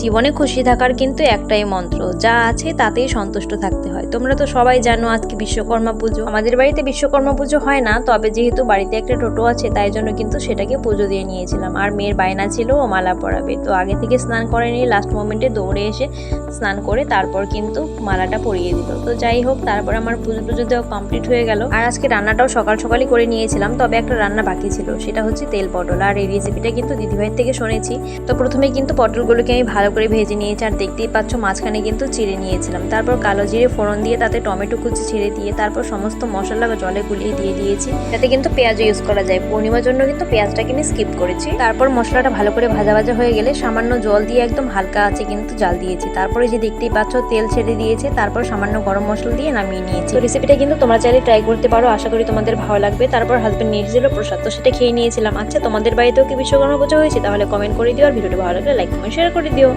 জীবনে খুশি থাকার কিন্তু একটাই মন্ত্র, যা আছে তাতেই সন্তুষ্ট থাকতে হয়। তোমরা তো সবাই জানো আজকে বিশ্বকর্মা পুজো। আমাদের বাড়িতে বিশ্বকর্মা পুজো হয় না, তবে যেহেতু বাড়িতে একটা টোটো আছে, তাই জন্য কিন্তু সেটাকে পুজো দিয়ে নিয়েছিলাম। আর মেয়ের বায়না ছিল ও মালা পরাবে। তো আগে থেকে স্নান করে নিয়ে লাস্ট মোমেন্টে দৌড়ে এসে স্নান করে তারপর কিন্তু মালাটা পরিয়ে দিল। তো যাই হোক, তারপর আমার পুজো টুজো দেওয়া কমপ্লিট হয়ে গেল। আর আজকে রান্নাটাও সকাল সকালই করে নিয়েছিলাম, তবে একটা রান্না বাকি ছিল, সেটা হচ্ছে তেল পটল। আর এই রেসিপিটা কিন্তু দিদিভাইয়ের থেকে শুনেছি। তো প্রথমে কিন্তু পটলগুলোকে আমি ভালো করে ভেজে নিয়েছি আর দেখতেই পাচ্ছ মাঝখানে কিন্তু চিড়ে নিয়েছিলাম। তারপর কালো জিরে ফোড়ন দিয়ে তাতে টমেটো কুচি ছিঁড়ে দিয়ে তারপর সমস্ত মশলা জলে গুলিয়ে দিয়ে দিয়েছি। তাতে কিন্তু পেঁয়াজ ইউজ করা যায়। পূর্ণিমার জন্য কিন্তু পেঁয়াজটাকে আমি স্কিপ করেছি। তারপর মশলাটা ভালো করে ভাজা ভাজা হয়ে গেলে সামান্য জল দিয়ে একদম হালকা আছে কিন্তু জাল দিয়েছি। তারপরে যে দেখতেই পাচ্ছ তেল ছেড়ে দিয়েছে, তারপর সামান্য গরম মশলা দিয়ে নামিয়ে নিয়েছি। রেসিপিটা কিন্তু তোমরা চাইলে ট্রাই করতে পারো। আশা করি তোমাদের ভালো লাগবে। তারপর হাজবেন্ড নিয়ে এসেছিল, প্রসাদ তো সেটা খেয়ে নিয়েছিলাম। আচ্ছা তোমাদের বাড়িতেও কি বিশ্বকর্মা পুজো হয়েছে? তাহলে কমেন্ট করে দিও। আর ভিডিওটা ভালো লাগলে লাইক কমেন্ট শেয়ার করে দিও।